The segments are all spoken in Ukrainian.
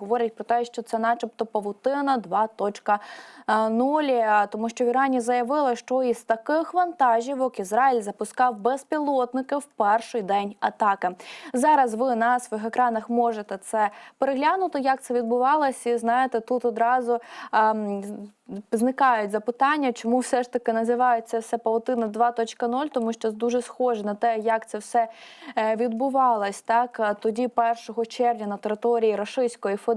говорять про те, що це, начебто, павутина 2.0, тому що в Ірані заявили, що із таких вантажівок Ізраїль запускав безпілотники в перший день атаки. Зараз ви на своїх екранах можете це переглянути, як це відбувалося. І знаєте, тут одразу ем, зникають запитання, чому все ж таки називається все павутина 2.0, тому що дуже схоже на те, як це все е, відбувалось. Так Е, тоді 1 червня на території Російської Федерації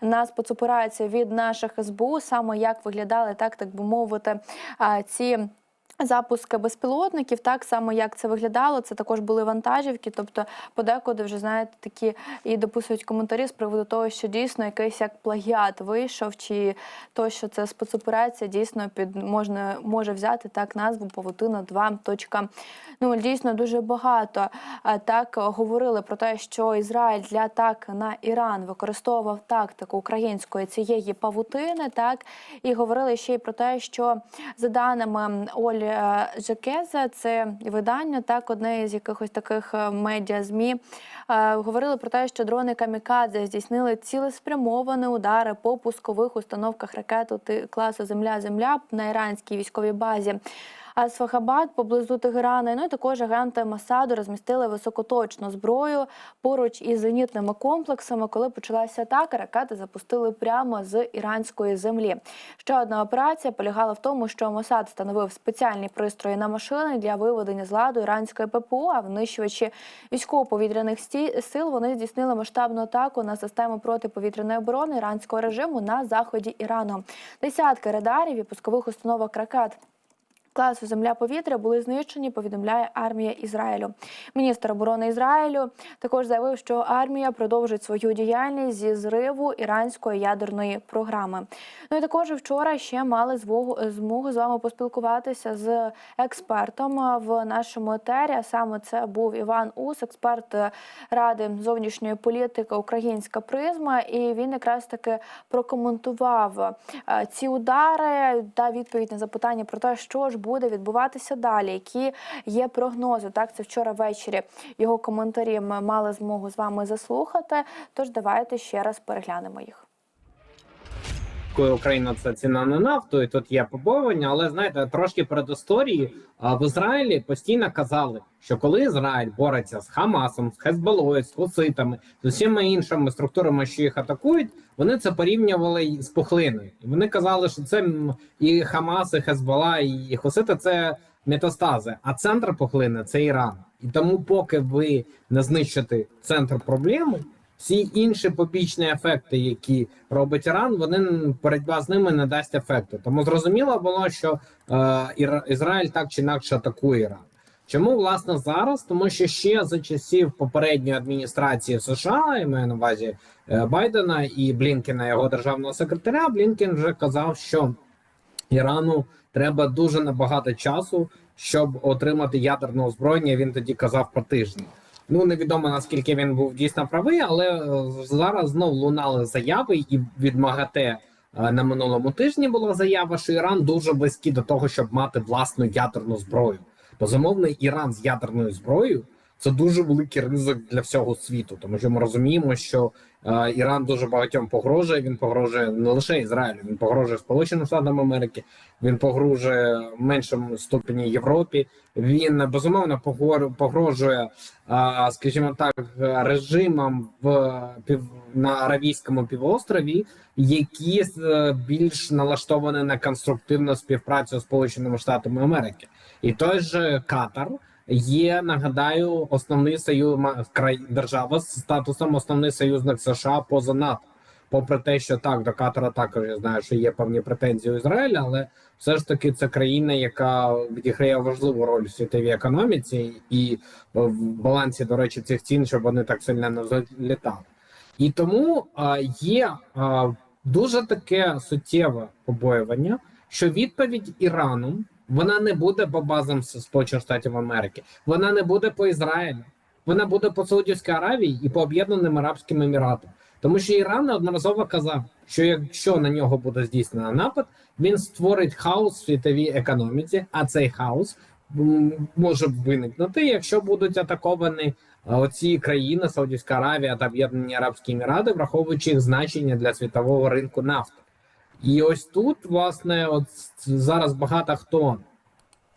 нас поцупирається від наших СБУ, саме як виглядали так, так би мовити, ці. Запуски безпілотників, так само як це виглядало, це також були вантажівки. Тобто, подекуди вже знаєте такі і дописують коментарі з приводу того, що дійсно якийсь як плагіат вийшов, чи то, що це спецоперація, дійсно під можна може взяти так назву Павутина 2.0. Ну дійсно дуже багато так говорили про те, що Ізраїль для атаки на Іран використовував тактику української цієї павутини, так і говорили ще й про те, що за даними Олі. Жакеза, це видання, так одне з якихось таких е, медіа змі е, говорили про те, що дрони Камікадзе здійснили цілеспрямовані удари по пускових установках ракету класу Земля-Земля на іранській військовій базі. Асфахабад поблизу Тегерана. Ну і також агенти Масаду розмістили високоточну зброю поруч із зенітними комплексами. Коли почалася атака, ракети запустили прямо з іранської землі. Ще одна операція полягала в тому, що Масад встановив спеціальні пристрої на машини для виведення з ладу іранської ППО, а винищувачі військово-повітряних сил вони здійснили масштабну атаку на систему протиповітряної оборони іранського режиму на заході Ірану. Десятки радарів і пускових установок ракет класу земля-повітря були знищені. Повідомляє армія Ізраїлю. Міністр оборони Ізраїлю також заявив, що армія продовжить свою діяльність зі зриву іранської ядерної програми. Ну і також вчора ще мали змогу з вами поспілкуватися з експертом в нашому етері. А Саме це був Іван Ус, експерт ради зовнішньої політики Українська призма. І він якраз таки прокоментував е, ці удари та відповідь на запитання про те, що ж буде відбуватися далі, які є прогнози. Так, це вчора ввечері його коментарі ми мали змогу з вами заслухати. Тож давайте ще раз переглянемо їх. Україна це ціна на нафту, і тут є побоювання. Але знаєте, трошки перед історії в Ізраїлі постійно казали, що коли Ізраїль бореться з Хамасом, з Хезболою, з Хуситами, з усіма іншими структурами, що їх атакують, вони це порівнювали з пухлиною. Вони казали, що це і Хамас, і Хезбола, і Хусити це метастази, а центр пухлини це Іран. І тому, поки ви не знищите центр проблеми. Всі інші побічні ефекти, які робить Іран, вони боротьба з ними не дасть ефекту. Тому зрозуміло було, що е, Ізраїль так чи інакше атакує Іран. Чому власне зараз? Тому що ще за часів попередньої адміністрації США, я маю на увазі е, Байдена і Блінкена, його державного секретаря, Блінкен вже казав, що Ірану треба дуже набагато часу, щоб отримати ядерне озброєння. Він тоді казав про тижні. Ну невідомо наскільки він був дійсно правий, але е, зараз знов лунали заяви, і від МАГАТЕ е, на минулому тижні була заява, що Іран дуже близький до того, щоб мати власну ядерну зброю. Безумовно, Іран з ядерною зброєю це дуже великий ризик для всього світу, тому що ми розуміємо, що е, Іран дуже багатьом погрожує. Він погрожує не лише Ізраїлю, він погрожує Сполученим Штатам Америки, він погрожує в меншому ступені Європі. Він безумовно погрожує, а, скажімо так, режимам в пів на Аравійському півострові, які е, більш налаштовані на конструктивну співпрацю з Сполученими Штатами Америки, і той же Катар. Є, нагадаю, основний союз держава з статусом основний союзник США поза НАТО. Попри те, що так до Катара також я знаю, що є певні претензії у Ізраїля, але все ж таки це країна, яка відіграє важливу роль в світовій економіці і в балансі, до речі, цих цін, щоб вони так сильно не залітали. І тому а, є а, дуже таке суттєве побоювання, що відповідь Ірану вона не буде по базам Сполучених Штатів Америки, вона не буде по Ізраїлю, вона буде по Саудівській Аравії і по Об'єднаним Арабським Еміратам. Тому що Іран неодноразово казав, що якщо на нього буде здійснено напад, він створить хаос в світовій економіці, а цей хаос може виникнути, якщо будуть атаковані а, оці країни Саудівська Аравія та Об'єднані Арабські Емірати, враховуючи їх значення для світового ринку нафти. І ось тут, власне, от зараз багато хто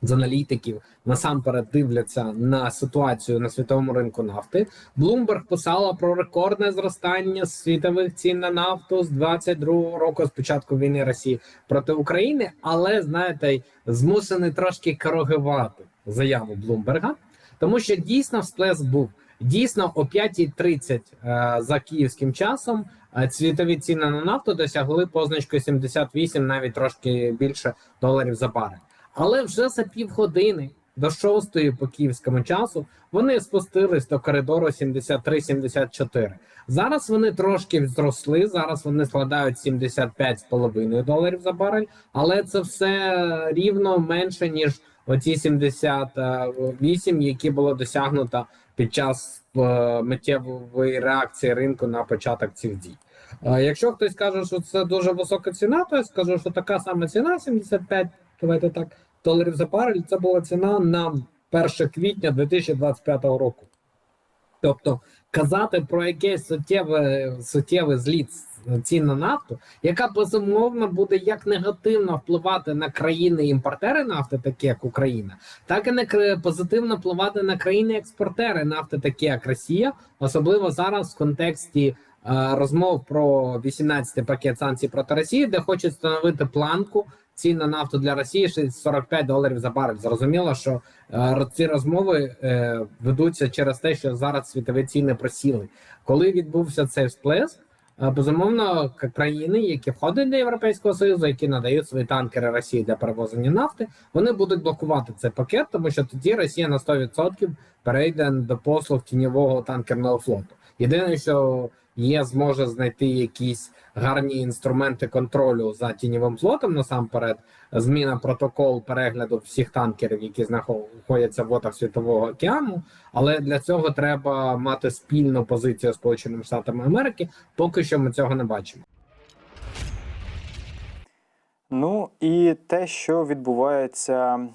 з аналітиків насамперед дивляться на ситуацію на світовому ринку нафти. Bloomberg писала про рекордне зростання світових цін на нафту з 22-го року, з початку війни Росії проти України, але знаєте, змусений трошки коригувати заяву Блумберга, тому що дійсно всплеск був. Дійсно, о 5.30 е, за київським часом е, світові ціни на нафту досягли позначкою 78, навіть трошки більше доларів за барель. Але вже за півгодини до 6 по київському часу вони спустились до коридору 73-74. Зараз вони трошки зросли. Зараз вони складають 75,5 доларів за барель, але це все рівно менше ніж оці 78, які було досягнуто під час е, миттєвої реакції ринку на початок цих дій. Е, Якщо хтось каже, що це дуже висока ціна, то я скажу, що така сама ціна 75, давайте так, доларів за барель, це була ціна на 1 квітня 2025 року. Тобто казати про якийсь суттєвий, суттєвий зліт цін на нафту, яка безумовно буде як негативно впливати на країни-імпортери нафти, такі як Україна, так і не позитивно впливати на країни-експортери нафти, такі як Росія, особливо зараз в контексті е, розмов про 18-й пакет санкцій проти Росії, де хочуть встановити планку цін на нафту для Росії 45 доларів за барель. Зрозуміло, що е, ці розмови е, ведуться через те, що зараз світові ціни просіли. Коли відбувся цей всплеск, безумовно, країни, які входять до Європейського союзу, які надають свої танкери Росії для перевозення нафти, вони будуть блокувати цей пакет, тому що тоді Росія на 100% перейде до послуг тіньового танкерного флоту. Єдине, що є, зможе знайти якісь гарні інструменти контролю за тіньовим флотом. Насамперед, зміна протокол перегляду всіх танкерів, які знаходяться в водах світового океану. Але для цього треба мати спільну позицію Сполученими Штатами Америки. Поки що ми цього не бачимо. Ну і те, що відбувається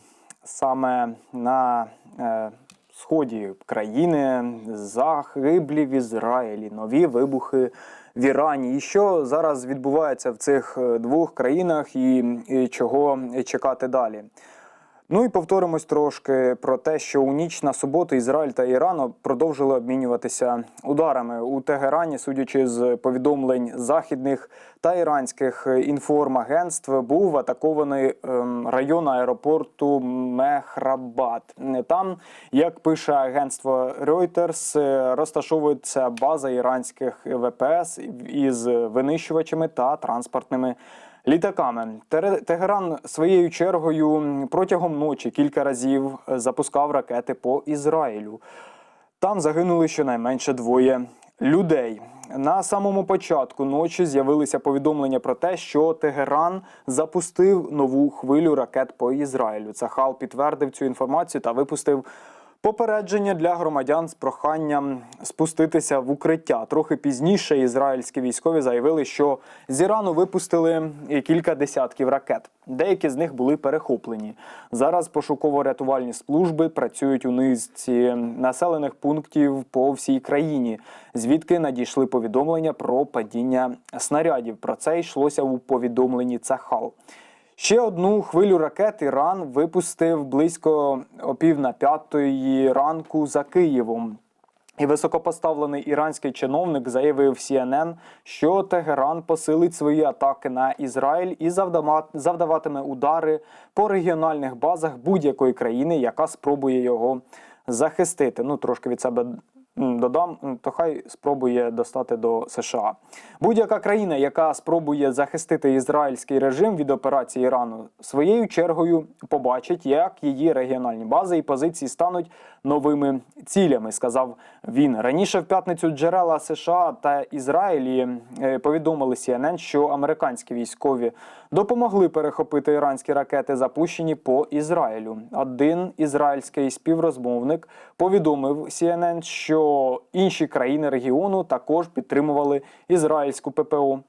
саме на е, сході країни, загиблі в Ізраїлі, нові вибухи в Ірані. І що зараз відбувається в цих е, двох країнах, і, і чого чекати далі? Ну і повторимось трошки про те, що у ніч на суботу Ізраїль та Іран продовжили обмінюватися ударами у Тегерані, судячи з повідомлень західних та іранських інформагентств, був атакований ем, район аеропорту Мехрабад. Там, як пише агентство Reuters, е, розташовується база іранських ВПС із винищувачами та транспортними літаками. Тегеран своєю чергою протягом ночі кілька разів е, запускав ракети по Ізраїлю. Там загинули щонайменше двоє людей. На самому початку ночі з'явилися повідомлення про те, що Тегеран запустив нову хвилю ракет по Ізраїлю. Цахал підтвердив цю інформацію та випустив Попередження для громадян з проханням спуститися в укриття. Трохи пізніше ізраїльські військові заявили, що з Ірану випустили кілька десятків ракет. Деякі з них були перехоплені. Зараз пошуково-рятувальні служби працюють у низці населених пунктів по всій країні, звідки надійшли повідомлення про падіння снарядів. Про це йшлося у повідомленні Цахал. Ще одну хвилю ракет Іран випустив близько о пів на п'ятої ранку за Києвом. І високопоставлений іранський чиновник заявив CNN, що Тегеран посилить свої атаки на Ізраїль і завдаватиме удари по регіональних базах будь-якої країни, яка спробує його захистити. Ну трошки від себе додам, то хай спробує достати до США. Будь-яка країна, яка спробує захистити ізраїльський режим від операції Ірану, своєю чергою побачить, як її регіональні бази і позиції стануть новими цілями, сказав він. Раніше в п'ятницю джерела США та Ізраїлі е, повідомили CNN, що американські військові допомогли перехопити іранські ракети, запущені по Ізраїлю. Один ізраїльський співрозмовник повідомив CNN, що інші країни регіону також підтримували ізраїльську ППО.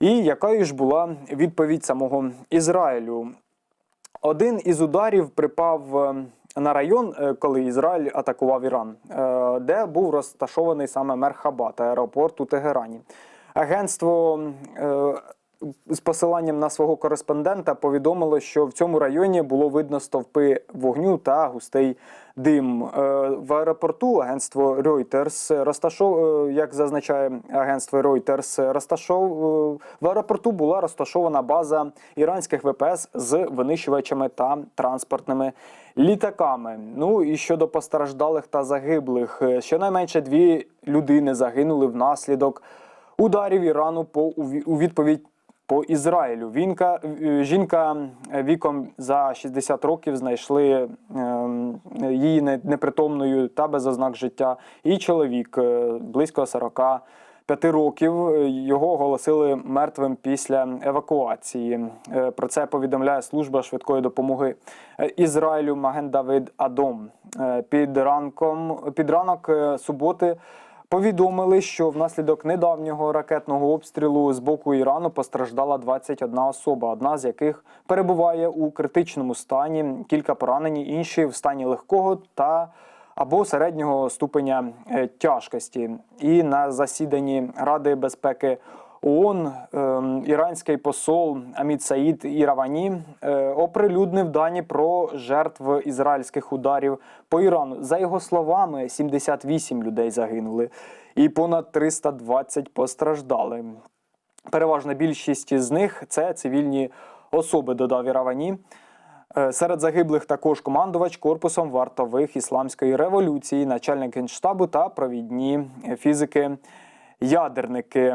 І якою ж була відповідь самого Ізраїлю? Один із ударів припав е, на район, е, коли Ізраїль атакував Іран, е, де був розташований саме Мерхабад, аеропорт у Тегерані. Агентство з посиланням на свого кореспондента повідомило, що в цьому районі було видно стовпи вогню та густий дим. Е, В аеропорту агентство Reuters розташов, е, як зазначає агентство Reuters, розташов е, в аеропорту була розташована база іранських ВПС з винищувачами та транспортними літаками. Ну і щодо постраждалих та загиблих, щонайменше дві людини загинули внаслідок ударів Ірану по у відповідь по Ізраїлю. Вінка, е, жінка е, віком за 60 років знайшли ем, її непритомною та без ознак життя. І чоловік е, близько 45 років. Його оголосили мертвим після евакуації. Про це повідомляє служба швидкої допомоги Ізраїлю Маген Давид Адом. Під ранком під ранок суботи. Повідомили, що внаслідок недавнього ракетного обстрілу з боку Ірану постраждала 21 особа, одна з яких перебуває у критичному стані, кілька поранені, інші в стані легкого та або середнього ступеня е, тяжкості. І на засіданні Ради безпеки ООН ем, іранський посол Амід Саїд Іравані е, оприлюднив дані про жертв ізраїльських ударів по Ірану. За його словами, 78 людей загинули і понад 320 постраждали. Переважна більшість з них це цивільні особи, додав Іравані. Е, Серед загиблих також командувач корпусом вартових ісламської революції, начальник генштабу та провідні фізики ядерники.